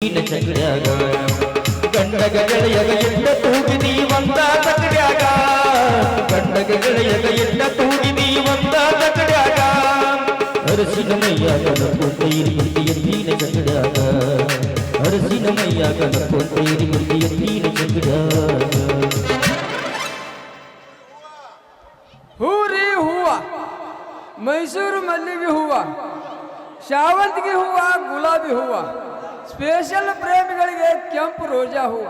ನೀನ ಚಕಡ್ಯಾಗ ಗಂಡಗ ಗೆಳೆಯಗ ಎಟ್ಟ ತೂಗಿದಿ ಒಂದ ತಕಡ್ಯಾಗ ಗಂಡಗ ಗೆಳೆಯಗ ಎಟ್ಟ ತೂಗಿದಿ ಒಂದ ತಕಡ್ಯಾಗ ಅರಸಿನ ಮೈಯಾಗ ನಕ್ಕೊಂತೈರಿ ಮುಂದಿಯ ನೀನ ಚಕಡ್ಯಾಗ ಅರಸಿನ ಮೈಯಾಗ ನಕ್ಕೊಂತೈರಿ ಮುಂದಿಯ ನೀನ ಚಕಡ್ಯಾಗ ಹೂ ರೀ ಹೂವ ಮೈಸೂರು ಮಲ್ಲಿಗೆ ಹೂವ ಶಾವಂತಿಗೆ ಹೂವ ಗುಲಾಬಿ ಹೂವ ಸ್ಪೆಷಲ್ ಪ್ರೇಮಿಗಳಿಗೆ ಕೆಂಪು ರೋಜಾ ಹೂವ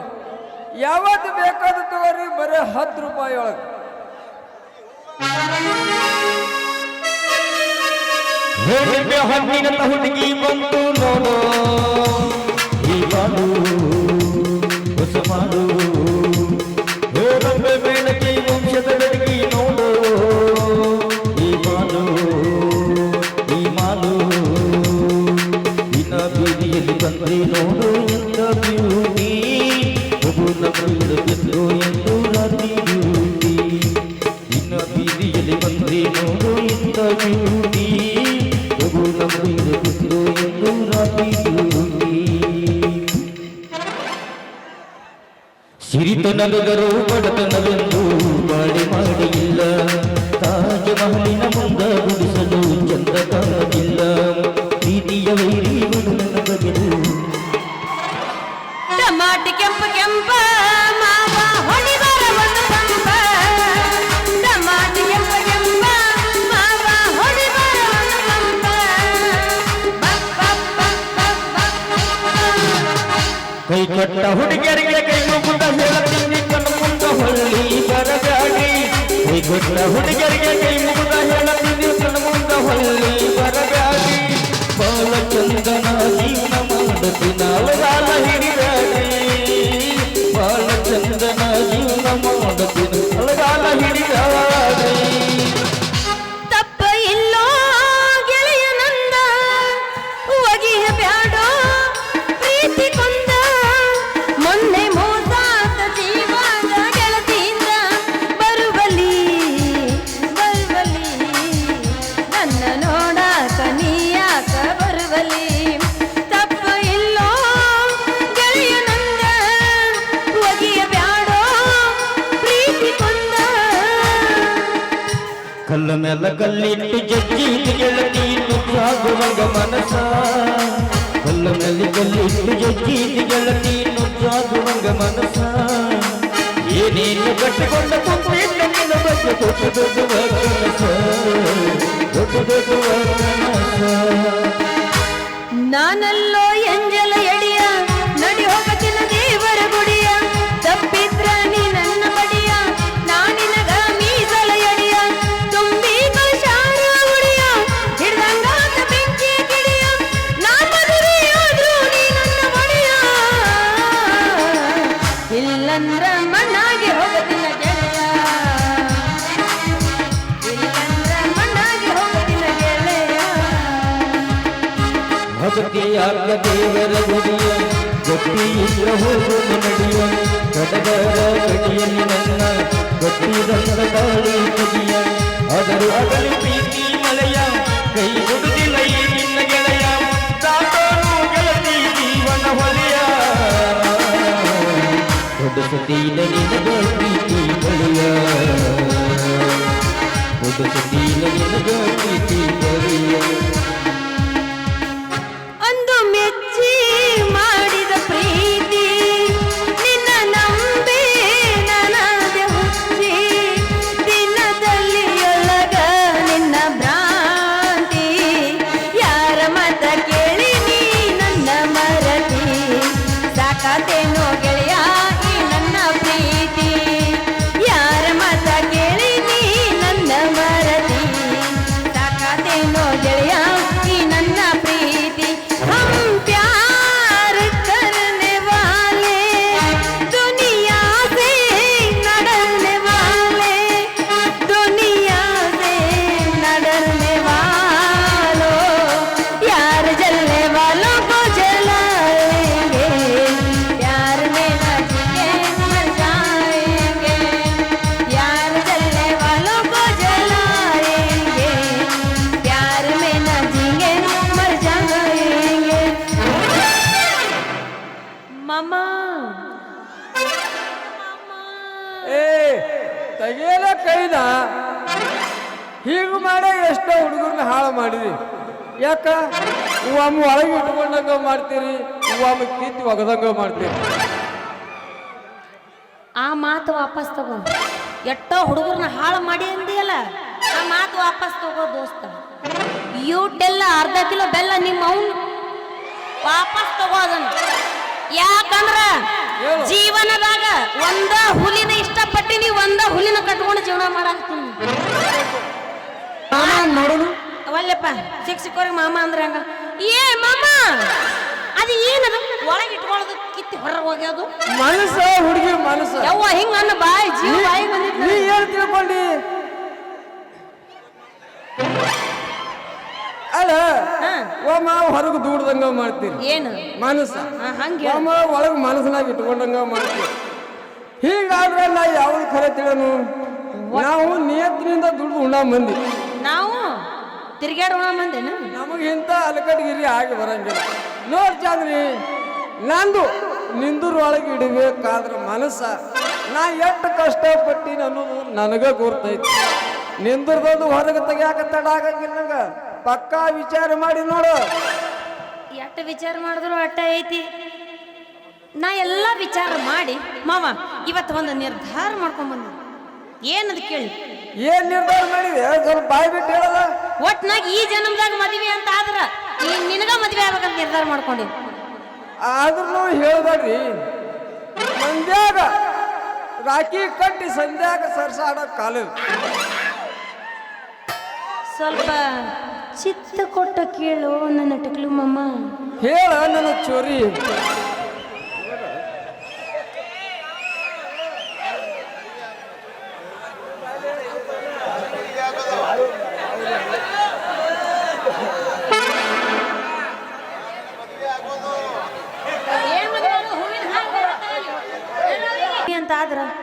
ಯಾವತ್ತು ಬೇಕಾದ ತಗೋರಿ ಬರೀ ಹತ್ತು ರೂಪಾಯಿ ಒಳಗೆ ಹೇಳಿದ್ದೆ ಹಣ್ಣಿನ ಹುಡುಗಿ ಬಂತು ನೋಡು ಈ ಮಾಡು ಹೊಸ ಮಾಡು ಬಂದ್ರೆ ನೋಡು ಎಂದ ಬ್ಯೂಟಿ ಒಬ್ಬು ಬಿದ್ದು ಎಂದು ರಾತ್ರಿ ಇನ್ನ ಬೀದಿಯಲ್ಲಿ ಬಂದ್ರೆ ನೋಡು ಎಂದ ಬ್ಯೂಟಿ ಒಬ್ಬು ಬಿದ್ದು ಎಂದು ರಾತ್ರಿ ಬ್ಯೂಟಿ ಸಿರಿತನದರು ಬಡತನವೆಂದು ಕಟ್ಟ ಹುಡುಗಿಯರಿಗೆ ಕೈ ಮುಗಿದ ಹೇಳತೀನಿ ಕಣ್ಣು ಮುಂದ ಹೊಳ್ಳಿ ಬರಗಾಡಿ ಕೈ ಕೊಟ್ಟ ಹುಡುಗಿಯರಿಗೆ ಕೈ ಮುಗಿದ ಹೇಳತೀನಿ ಕಣ್ಣು ಮುಂದ ಹೊಳ್ಳಿ. ಕಲ್ಲ ಮೇಲ ಕಲ್ಲಿಟ್ಟು ಜಜ್ಜಿ ಗೆಳತಿ ನುಗ್ಗಾಗುವಂಗ ಮನಸ ಕಲ್ಲ ಮೇಲೆ ಕಲ್ಲಿಟ್ಟು ಜಜ್ಜಿ ಗೆಳತಿ ನುಗ್ಗಾಗುವಂಗ ಮನಸ ಏನೇನು ಕಟ್ಟಿಕೊಂಡ ನಿನ್ನ ಬಗ್ಗೆ ದೊಡ್ಡ ದೊಡ್ಡ ದೊಡ್ಡ ದೊಡ್ಡ ನಾನಲ್ಲೋ ಎಂಜಲ ಭಕ್ತಿಯಾಗ ದೇವರ ಗುಡಿಯ ಗಟ್ಟಿಯಿಂದ ಹೋಗುವ ನಡೆಯುವ ಕಡಗರ ಗಡಿಯಲ್ಲಿ ನನ್ನ ಗಟ್ಟಿದಂತ ಗಾಳಿ ಕದಿಯ ಆದರೂ ಅಗಲಿ ಪ್ರೀತಿ ಮಳೆಯ ಕೈ ಮುಡುದಿಲ್ಲ ಈ ನಿನ್ನ ಗೆಳೆಯ ದಾಟೋನು ಗೆಳತಿ ಜೀವನ ಹೊಲೆಯ ದೊಡ್ಡ ಸತೀನ ನಿನಗ ಪ್ರೀತಿ ಬಳಿಯ ದೊಡ್ಡ ಸತೀನ ನಿನಗ ಪ್ರೀತಿ ಬಳಿಯ ತೆಗೆಯಲ ಕೈದ ಹೀಗೆ ಮಾಡೋ ಎಷ್ಟೋ ಹುಡುಗರನ್ನ ಹಾಳು ಮಾಡಿರಿ ಯಾಕ? ಒಮ್ಮೆ ಒಳಗೆ ಇಟ್ಕೊಂಡಂಗ ಮಾಡ್ತೀರಿ ಒಮ್ಮೆ ಕಿತ್ತಿ ಒಗದಂಗ ಮಾಡ್ತೀರಿ. ಆ ಮಾತು ವಾಪಸ್ ತಗೋ. ಎಷ್ಟೋ ಹುಡುಗರನ್ನ ಹಾಳು ಮಾಡಿ ಅಂದಿಯಲ್ಲ, ಆ ಮಾತು ವಾಪಸ್ ತಗೋ ದೋಸ್ತ. ಯೂಟೆಲ್ಲ ಅರ್ಧ ಕಿಲೋ ಬೆಲ್ಲ ನಿಮ್ಮ ಅವನು ವಾಪಸ್ ತಗೋ ಅದನ್ನ. ಯಾಕಂದ್ರ. ಜೀವನದಾಗ ಒಂದ ಹುಲಿನ ಇಷ್ಟಪಟ್ಟಿನಿ ಒಂದ ಹುಲಿನ ಕಟ್ಕೊಂಡು ಜೀವನ ಮಾಡಾಕ್ತೀನಿ ನೋಡೋದು ಅವಲ್ಲಪ್ಪ ಸಿಕ್ ಸಿಕ್ಕೋರಿಗೆ ಮಾಮ ಅಂದ್ರೆ ಹಂಗ? ಏ ಮಾಮ! ಅದು ಏನದು? ಒಳಗೆ ಇಟ್ಕೊಳ್ಳೋದು ಕಿತ್ತಿ ಹೊರಗೆ ಹೋಗ್ಯೋದು? ಮನಸ್ಸು ಹುಡುಗಿ ಮನಸ್ಸು. ಯವ್ವ ಹಿಂಗ ಅನ್ನ ಬಾಯಿ ಜೀವ ಬಾಯಿ ನೀ ಏನ್ ತಿಳ್ಕೊಂಡಿ? ಒಮ್ಮ ಹೊರಗೆ ದೂಡ್ದಂಗ ಮಾಡ್ತೀರಿ. ಏನು? ಮನಸ್ಸ. ಹಂಗೆ. ಒಮ್ಮ ಒಳಗೆ ಮನಸ್ಸಿನಾಗ ಇಟ್ಕೊಂಡಂಗ ಮಾಡ್ತೀರಿ. ಹೀಗಾದ್ರೆ ನಾ ಯಾವ್ದು ಖರೆ ತಿಳನು ನಾವು ನಿಯತ್ತಿನಿಂದ ದುಡ್ದು ಉಣ್ಣ ಮಂದಿ. ನಾವು ತಿರ್ಗಾಡೋಣ ಮಂದಿ ನಮಗೆ ಇಂಥ ಅಲಕಟ್ಗಿರಿ ಆಗಿ ಬರಂಗಿಲ್ಲ. ನೋಡ್ ಚಾಂದ್ರಿ ನಂದು ನಿಂದೂರೊಳಗೆ ಇಡಬೇಕಾದ್ರ ಮನಸ್ಸ. ನಾ ಎಷ್ಟು ಕಷ್ಟಪಟ್ಟಿನ ಅನ್ನೋದು ನನಗ ಗೊತ್ತೈತಿ ನಿಂದರ್ದೊಂದು ಹೊರಗೆ ತೆಗಿಯಾಕ ತಡ ಆಗಂಗಿಲ್ಲ ನಂಗ. ಪಕ್ಕಾ ವಿಚಾರ ಮಾಡಿ ನೋಡು. ಎಷ್ಟು ವಿಚಾರ ಮಾಡಿದ್ರು ಅಟ್ಟ ಐತಿ. ನಾ ಎಲ್ಲ ವಿಚಾರ ಮಾಡಿ ಮಾವ ಇವತ್ತು ಒಂದು ನಿರ್ಧಾರ ಮಾಡ್ಕೊಂಡ್ ಬಂದ. ಏನದು ಕೇಳಿ? ಏನ್ ನಿರ್ಧಾರ ಮಾಡಿದೆ? ಸ್ವಲ್ಪ ಬಾಯಿ ಬಿಟ್ಟು ಹೇಳಲ್ಲ. ಒಟ್ನಾಗ ಈ ಜನ್ಮದಾಗ ಮದ್ವಿ ಅಂತ ಆದ್ರ ಈ ನಿನಗ ಮದ್ವೆ ಆಗ್ಬೇಕಂತ ನಿರ್ಧಾರ ಮಾಡ್ಕೊಂಡಿನಿ ಆದ್ರೂ ಹೇಳ್ಬೇಡ್ರಿ. ಸಂಧ್ಯಾಗ ರಾಖಿ ಕಟ್ಟಿ ಸಂಧ್ಯಾಗ ಸರ್ಸಾಡೋ ಕಾಲ ಸ್ವಲ್ಪ ಚಿತ್ತ ಕೊಟ್ಟ ಕೇಳು ನನ್ನ ಟಕ್ಲು ಮಮ್ಮ. ಹೇಳ ನನ್ನ ಚೋರಿ.